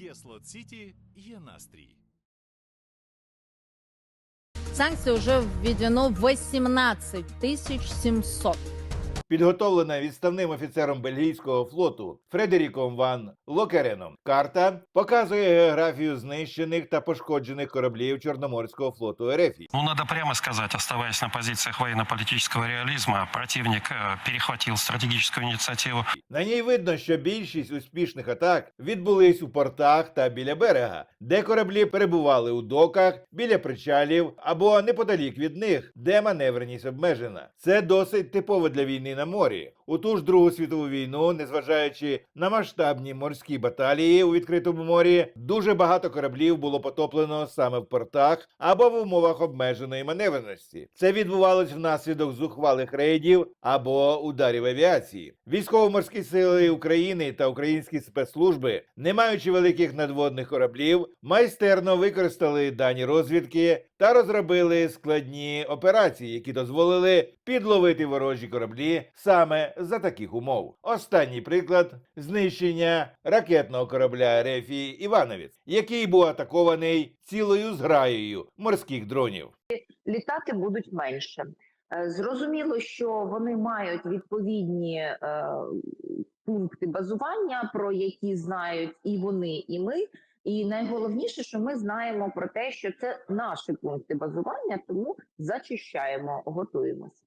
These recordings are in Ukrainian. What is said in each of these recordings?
Є Слот Сіті, є настрій. Санкций уже введено 18 700. Підготовлена відставним офіцером бельгійського флоту Фредеріком Ван Локереном. Карта показує географію знищених та пошкоджених кораблів Чорноморського флоту РФ. Ну, надо прямо сказать, оставаясь на позициях военно-политического реализма, противник э, перехватил стратегическую инициативу На ній видно, що більшість успішних атак відбулись у портах та біля берега, де кораблі перебували у доках, біля причалів або неподалік від них, де маневреність обмежена. Це досить типово для війни на морі. У ту ж Другу світову війну, незважаючи на масштабні морські баталії у відкритому морі, дуже багато кораблів було потоплено саме в портах або в умовах обмеженої маневреності. Це відбувалось внаслідок зухвалих рейдів або ударів авіації. Військово-морські сили України та українські спецслужби, не маючи великих надводних кораблів, майстерно використали дані розвідки та розробили складні операції, які дозволили підловити ворожі кораблі саме за таких умов. Останній приклад знищення ракетного корабля Рефі Івановець, який був атакований цілою зграєю морських дронів. літати будуть менше. Е, Зрозуміло, що вони мають відповідні е, пункти базування, про які знають і вони, і ми. І найголовніше, що ми знаємо про те, що це наші пункти базування, тому зачищаємо, готуємося.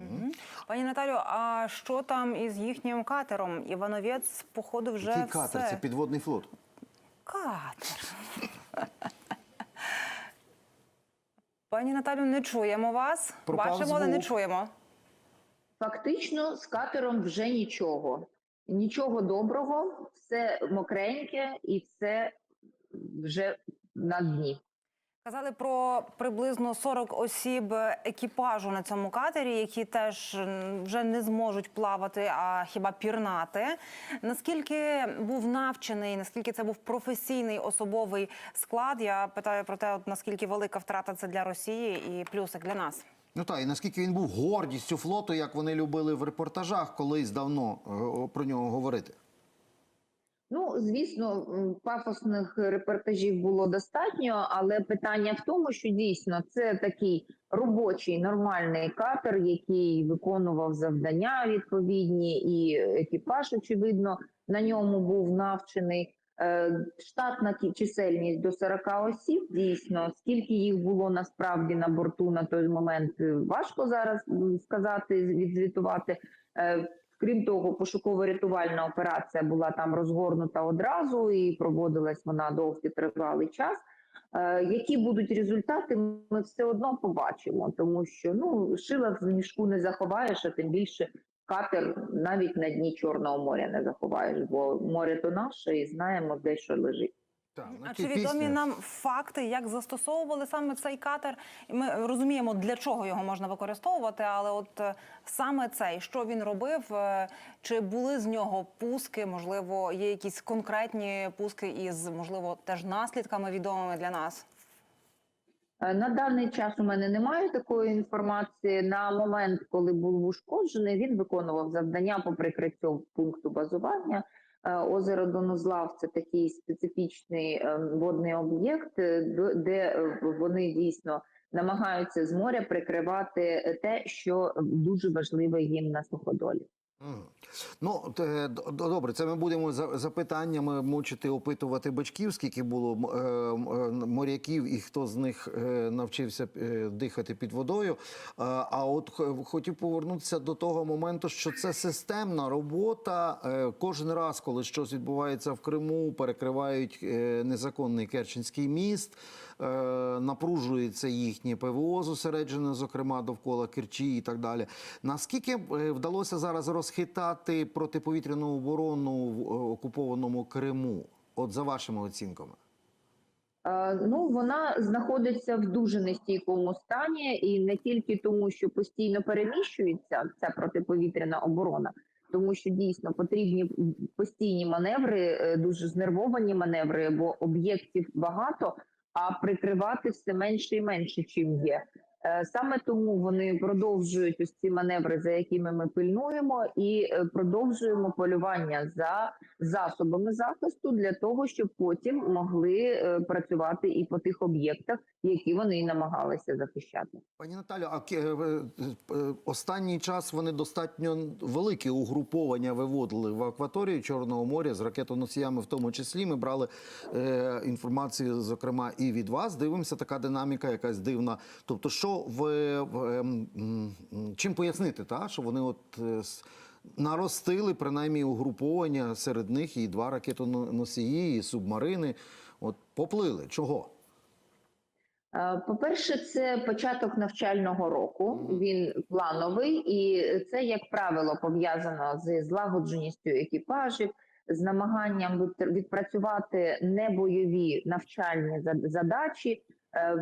Мгм. Пані Наталю, а що там із їхнім катером? Івановець, походу, вже Який все. катер? Це підводний флот. Катер. Пані Наталю, не чуємо вас. Пропав Бачимо, але не чуємо. Фактично, з катером вже нічого. Нічого доброго, все мокреньке і все вже на дні. Казали про приблизно 40 осіб екіпажу на цьому катері, які теж вже не зможуть плавати, а хіба пірнати. Наскільки був навчений, наскільки це був професійний особовий склад? Я питаю про те, наскільки велика втрата це для Росії і плюсик для нас. Ну так, і наскільки він був гордістю флоту, як вони любили в репортажах колись давно е, про нього говорити. Ну, звісно, пафосних репортажів було достатньо, але питання в тому, що дійсно це такий робочий нормальний катер, який виконував завдання відповідні, і екіпаж, очевидно, на ньому був навчений. Е, Штатна чисельність до 40 осіб. Дійсно, скільки їх було насправді на борту на той момент, е, важко зараз сказати, відзвітувати. Крім того, пошуково-рятувальна операція була там розгорнута одразу і проводилась вона довгий тривалий час. Е, які будуть результати, ми все одно побачимо, тому що ну шила в мішку не заховаєш, а тим більше катер навіть на дні Чорного моря не заховаєш, бо море то наше, і знаємо, де що лежить. Так, ну, А чи відомі нам факти, як застосовували саме цей катер? І Ми розуміємо, для чого його можна використовувати, але от е, саме цей, що він робив, е, чи були з нього пуски? Можливо, є якісь конкретні пуски із можливо теж наслідками відомими для нас? Е, На даний час у мене немає такої інформації. На момент, коли був ушкоджений, він виконував завдання по прикриттю пункту базування. Е, Озеро Донозлав це такий специфічний е, водний об'єкт, е, де вони дійсно намагаються з моря прикривати те, що дуже важливе їм на суходолі. Ну, добре, це ми будемо за запитаннями мучити, опитувати батьків, скільки було е, е, моряків і хто з них е, навчився дихати під водою. А, от хотів повернутися до того моменту, що це системна робота. Кожен раз, коли щось відбувається в Криму, перекривають незаконний Керченський міст. Напружується їхнє ПВО зосереджене, зокрема довкола Керчі і так далі. Наскільки вдалося зараз розхитати протиповітряну оборону в е, окупованому Криму? От за вашими оцінками. Е, Ну, вона знаходиться в дуже нестійкому стані, і не тільки тому, що постійно переміщується ця протиповітряна оборона, тому що дійсно потрібні постійні маневри, е, дуже знервовані маневри, бо об'єктів багато, а прикривати все менше і менше, чим є. Е, Саме тому вони продовжують ось ці маневри, за якими ми пильнуємо, і е, продовжуємо полювання за засобами захисту для того, щоб потім могли е, працювати і по тих об'єктах, які вони і намагалися захищати. Пані Наталю, а останній час вони достатньо великі угруповання виводили в акваторію Чорного моря з ракетоносіями, в тому числі. Ми брали е, інформацію, зокрема, і від вас. Дивимося, така динаміка, якась дивна. Тобто, що в, в ем, чим пояснити, та що вони от е, наростили принаймні угруповання серед них і два ракетоносії, і субмарини. От поплили. Чого? Е, По-перше, це початок навчального року. Він плановий, і це, як правило, пов'язано з злагодженістю екіпажів, з намаганням від- відпрацювати небойові навчальні задачі,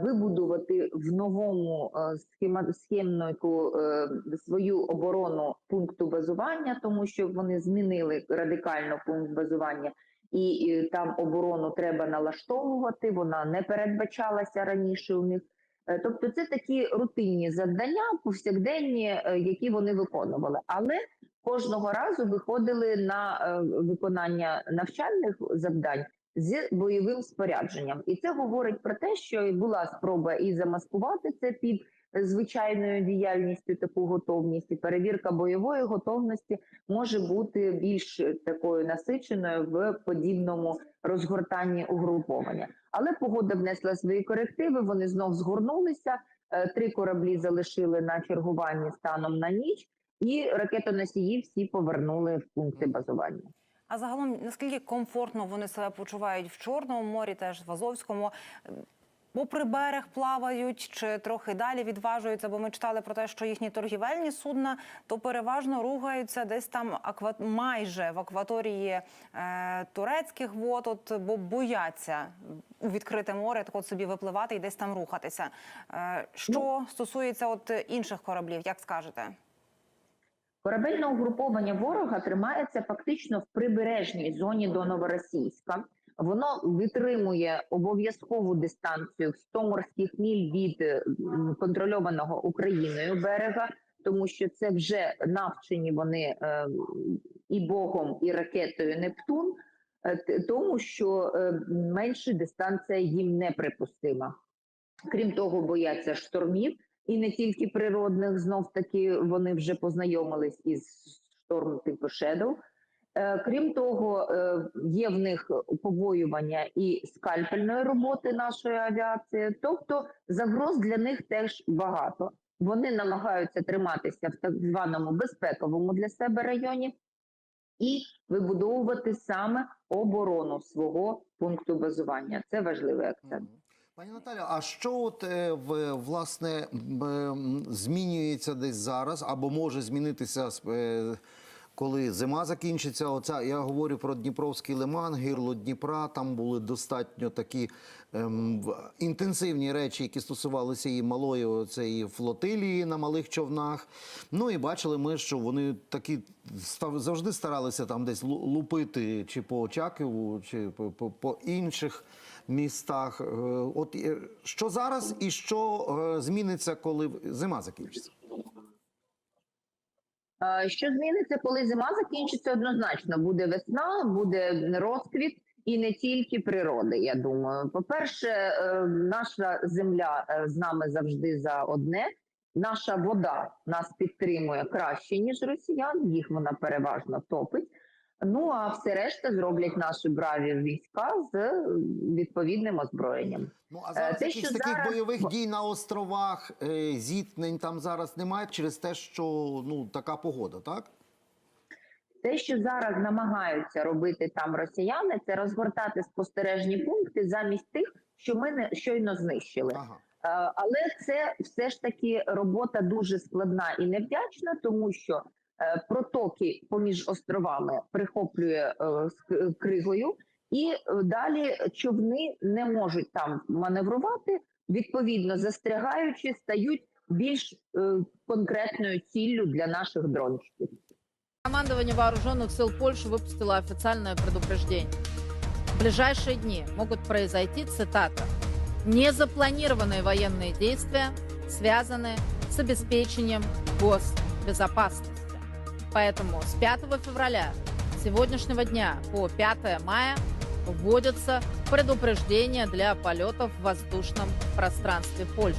вибудувати в новому е, схемнику е, свою оборону пункту базування, тому що вони змінили радикально пункт базування і, там оборону треба налаштовувати. Вона не передбачалася раніше у них. Е, Тобто, це такі рутинні завдання, повсякденні, е, які вони виконували, але кожного разу виходили на е, виконання навчальних завдань з бойовим спорядженням, і це говорить про те, що була спроба і замаскувати це під звичайною діяльністю таку готовність, і перевірка бойової готовності може бути більш такою насиченою в подібному розгортанні угруповання. Але погода внесла свої корективи. Вони знов згорнулися. Е, Три кораблі залишили на чергуванні станом на ніч, і ракетоносії всі повернули в пункти базування. А загалом наскільки комфортно вони себе почувають в Чорному морі, теж в Азовському? Попри берег плавають чи трохи далі відважуються, бо ми читали про те, що їхні торгівельні судна то переважно рухаються десь там аква... майже в акваторії е, турецьких вод, от, бо бояться у відкрите море так от собі випливати і десь там рухатися. Е, що стосується от інших кораблів, як скажете? Корабельне угруповання ворога тримається фактично в прибережній зоні до Новоросійська. Воно витримує обов'язкову дистанцію в 100 морських міль від е, контрольованого Україною берега, тому що це вже навчені вони е, і Богом, і ракетою Нептун, е, тому що е, менша дистанція їм неприпустима. Крім того, бояться штормів і не тільки природних, знов таки вони вже познайомились із шторм типу Shadow. Е, Крім того, е, є в них побоювання і скальпельної роботи нашої авіації, тобто загроз для них теж багато. Вони намагаються триматися в так званому безпековому для себе районі і вибудовувати саме оборону свого пункту базування. Це важливий акцент. Пані Наталю, а що от е, власне ем, змінюється десь зараз, або може змінитися е, коли зима закінчиться? Оця я говорю про Дніпровський лиман, гирло Дніпра. Там були достатньо такі ем, інтенсивні речі, які стосувалися і малої цієї флотилії на малих човнах. Ну і бачили ми, що вони такі завжди старалися там десь лупити чи по Очакову, чи по, по, по інших містах. Е, От е, що зараз і що е, зміниться, коли зима закінчиться? Що зміниться, коли зима закінчиться? Однозначно буде весна, буде розквіт і не тільки природи. Я думаю, по-перше, е, наша земля з нами завжди за одне. Наша вода нас підтримує краще ніж росіян. Їх вона переважно топить. Ну а все решта зроблять наші браві війська з е, відповідним озброєнням. Ну а Е, зараз те, що таких зараз- бойових дій на островах, е, зіткнень там зараз немає через те, що ну така погода, так? Те, що зараз намагаються робити там росіяни, це розгортати спостережні пункти замість тих, що ми не щойно знищили. Ага. Але це все ж таки робота дуже складна і невдячна, тому що протоки поміж островами прихоплює е, з к- кригою, і е, далі човни не можуть там маневрувати. Відповідно, застрягаючи, стають більш е, конкретною ціллю для наших дрончиків. Командование вооруженных сил Польши выпустило официальное предупреждение. В ближайшие дни могут произойти, цитата, незапланированные военные действия связаны с обеспечением госбезопасности. Поэтому с 5 февраля сегодняшнего дня по 5 мая вводятся предупреждения для полетов в воздушном пространстве Польши.